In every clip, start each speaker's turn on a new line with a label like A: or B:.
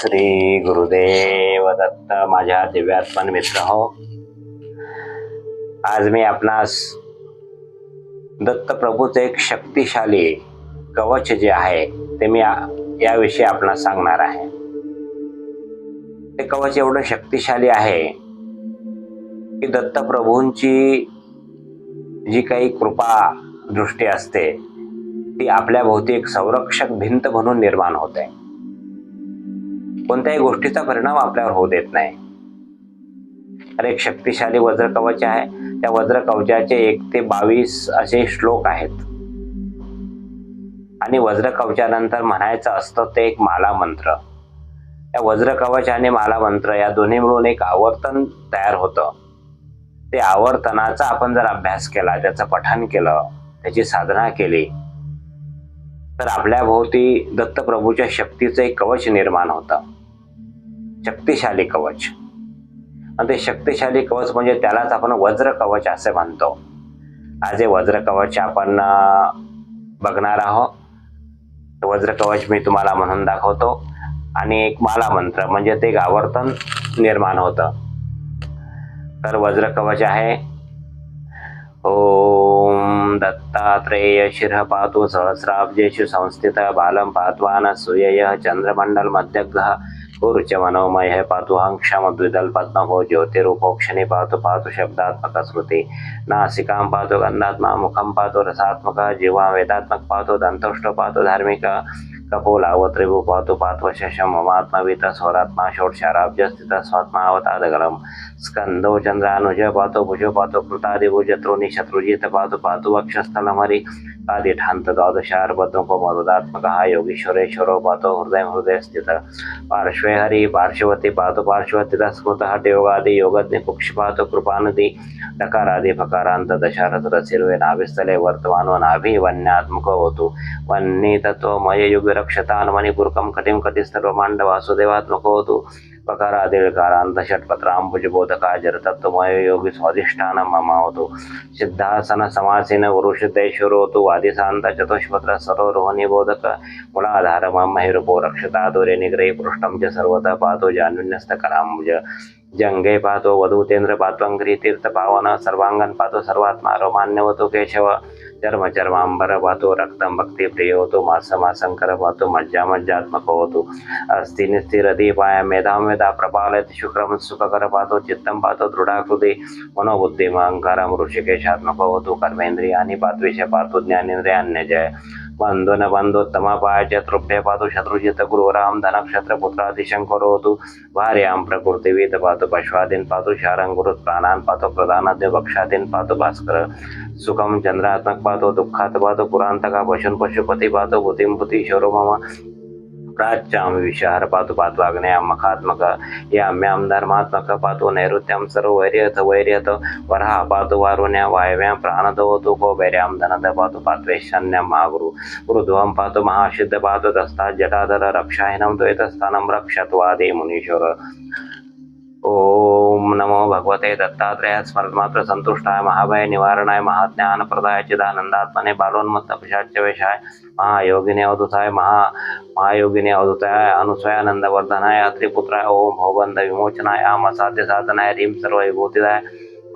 A: श्री गुरुदेव दत्त माझ्या दिव्यात्मन मित्र हो. आज मी आपणास दत्त प्रभूचे एक शक्तिशाली कवच जे आहे ते मी याविषयी आपणास सांगणार आहे. ते कवच एवढं शक्तिशाली आहे की दत्त प्रभूंची जी काही कृपा दृष्टी असते ती आपल्या भोवती एक संरक्षक भिंत म्हणून निर्माण होते. कोणत्याही गोष्टीचा परिणाम आपल्यावर होऊ देत नाही. तर एक शक्तिशाली वज्र कवच आहे. त्या वज्र कवचाचे एक ते बावीस असे श्लोक आहेत. आणि वज्र कवचानंतर म्हणायचं असतं ते एक माला मंत्र. त्या वज्र कवच आणि माला मंत्र या दोन्ही मिळून एक आवर्तन तयार होतं. ते आवर्तनाचा आपण जर अभ्यास केला त्याचं पठण केलं त्याची साधना केली तर आपल्या भोवती दत्तप्रभूच्या शक्तीचं एक कवच निर्माण होतं. शक्तिशाली कवच. आणि ते शक्तिशाली कवच म्हणजे त्यालाच आपण वज्र कवच असे म्हणतो. आज हे वज्र कवच आपण बघणार आहोत. वज्र कवच मी तुम्हाला म्हणून दाखवतो. आणि एक माला मंत्र म्हणजे ते गावर्तन निर्माण होतं. तर वज्र कवच आहे. ओम दत्तात्रेय शिरः पातु सहस्राब्जेषु संस्थित बालम पात्वान सुयय चंद्रमंडल मध्यग्रह गुरुच मनोमय पातु हं क्षम द्विदल पद्महो ज्योतिरूपोक्षणी पातु पातु शब्दात्मक स्मृति नासिकां पातु गन्धात्मा मुखं पातु रसात्मक जीवा वेदात्मक पातु दन्तुष्ट पातु धार्मिक। कपोलाव त्रिभु पातु पात्वशम ममात्मवित स्वरात्मा षोडशाराब्ज स्थित स्वात्मावतादगलम स्कंदो चंद्रानुज पातो भुजो पातु कृतादिभुज त्रोणी शत्रुजित पातो पातु वक्षस्थलमरि। आदिठांत द्वादशार योगीश्वरेश्वरो पातो हृदय हृदयस्थित पार्श्वे हरि पार्श्वती पातु पार्श्वती स्मृतः योगादि योगज्ञ पुक्षपातो कृपानदी। डकारादि फकारांत दशारथ रसिर्वे नाभिस्थले वर्तमान नाभि वन्यात्मक होतु युग रक्षतान मणिपुरकं कटिं कटिस्तर्वमांड वासुदेवात्मक होतु पकारादिकारांत षट्पत्रांबुज बोधका जरतत्वमय योगी स्वाधिष्ठान मम होतु सिद्धासन समासीन वरुषतेश्वर होतु चतुष्पत्र सरोरोहणी बोधक मुळाधार महिरूपो रक्षता दोरे निग्रही पृष्ठं च सर्वतः पातो जान्युन्यस्त करांबुज जंगे पातो वधूतेंद्र पात्वंग्री तीर्थ पावन सर्वांगण पातो सर्वात्मा रोमान्यवतु केशव। चर्म चर्मांबर पातो रक्तं भक्ती प्रिय होतो मास मासंकर पातो मज्जा मज्जात्मक होतो अस्ति निस्थिरदीपाय मेधां मेधा प्रपालयति शुक्रं सुखकर पातो चित्तं पातो दृढाकृति मनोबुद्धिमहङ्कारं ऋषिकेशात्मक न बंधो तमापाय च तृभ्य पातु शत्रुजित गुरुराम धनक्षत्र पुत्रादिशंकर होतु भार्यां प्रकृतिवीत पातु पश्वादीन पातु शारं गुरुत् प्राणान् पातु प्रधानाद्य भक्षादीन पातु भास्कर। सुखं चंद्रात्मक पातो दुःखात पातो पुरांतका पशुन पशुपती पातो भूतिं भूतीश्वरो मम। प्राच्यां विषार पातु पात्वाग्नेयां मखात्मक याम्यां धर्मात्मक पातो नैऋत्यां सर्ववैर्यथ वैर्यथ वरः पातु वारुण्या वायव्यां प्राणदवतु कोबैर्यां धनद पातु पात्वेशान्यां महागुरु ऊर्ध्वं पातु महासिद्ध पातु तस्तात् जटाधर रक्षाहिनं द्वैतस्थानं रक्षत्वादे मुनीश्वर। ओम नमो भगवते दत्तात्रेय स्मरणमात्र संतुष्टाय महाभय निवारणाय महाज्ञान प्रदाय चिदानंदात्मने बालोन्मत्त पिशाच्य वेशाय महायोगिने अवधुताय महा महायोगिने अवधुताय अनुसयानंदवर्धनाय त्रिपुत्राय ओम भवबंध विमोचनाय आम असाध्य साधनाय ह्रीं सर्व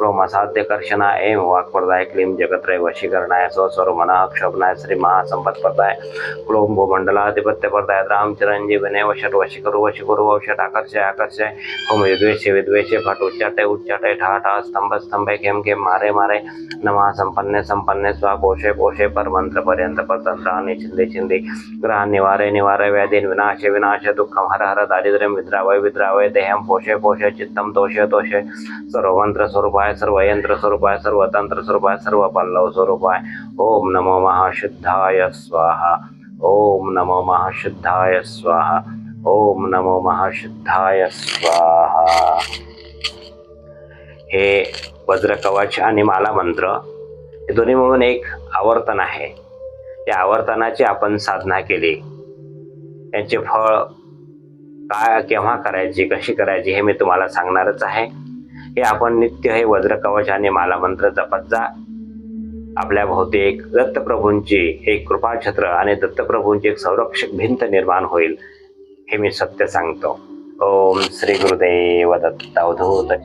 A: विभूतिदाय असाध्य कर्षणाय एम वाक्प्रदाय क्लीम जगत्रय वशीकरणाय स्वस्वर मनः क्षोभनाय श्री महासंपत्प्रदाय क्लोम भूमंडलाधिपत्यप्रदाय राम चिरंजीवने वशट वशीकुरु वशीकुरु वषट आकर्षय आकर्षय होम विद्वेषे विद्वेषे फट उच्चटे उच्चटे ठा ठा स्तंभ स्तंभे खेम खेम मारे मारे नमः संपन्ने संपन्ने स्वा कोशे पोषे पर मंत्र पर्यंत परतंत्राने छिंदे छिंदे ग्रह निवारे निवारे व्याधीन विनाशे विनाश दुःखम हर हर दारिद्र्यम विद्रावय विद्रावय देहम पोषे पोषे चित्तम तोषे तोषे सर्व मंत्र आहे सर्व यंत्र स्वरूप आहे सर्व तंत्र स्वरूपाय सर्व पल्लव स्वरूपाय ओम नमो महाशुद्धाय स्वाहा. ओम नमो महाशुद्धाय स्वाहा. ओम नमो महाशुद्धाय स्वाहा. हे वज्रकवच आणि माला मंत्र हे दोन्ही मिळून एक आवर्तन आहे. या आवर्तनाची आपण साधना केली. त्यांचे फळ काय केव्हा करायची कशी करायची हे मी तुम्हाला सांगणारच आहे. हे आपण नित्य हे वज्र कवच आणि मालामंत्र जपत जा. आपल्या भोवती एक दत्तप्रभूंची एक कृपाछत्र आणि दत्तप्रभूंची एक संरक्षक भिंत निर्माण होईल हे मी सत्य सांगतो. ओम श्री गुरुदेव दत्त अवधूत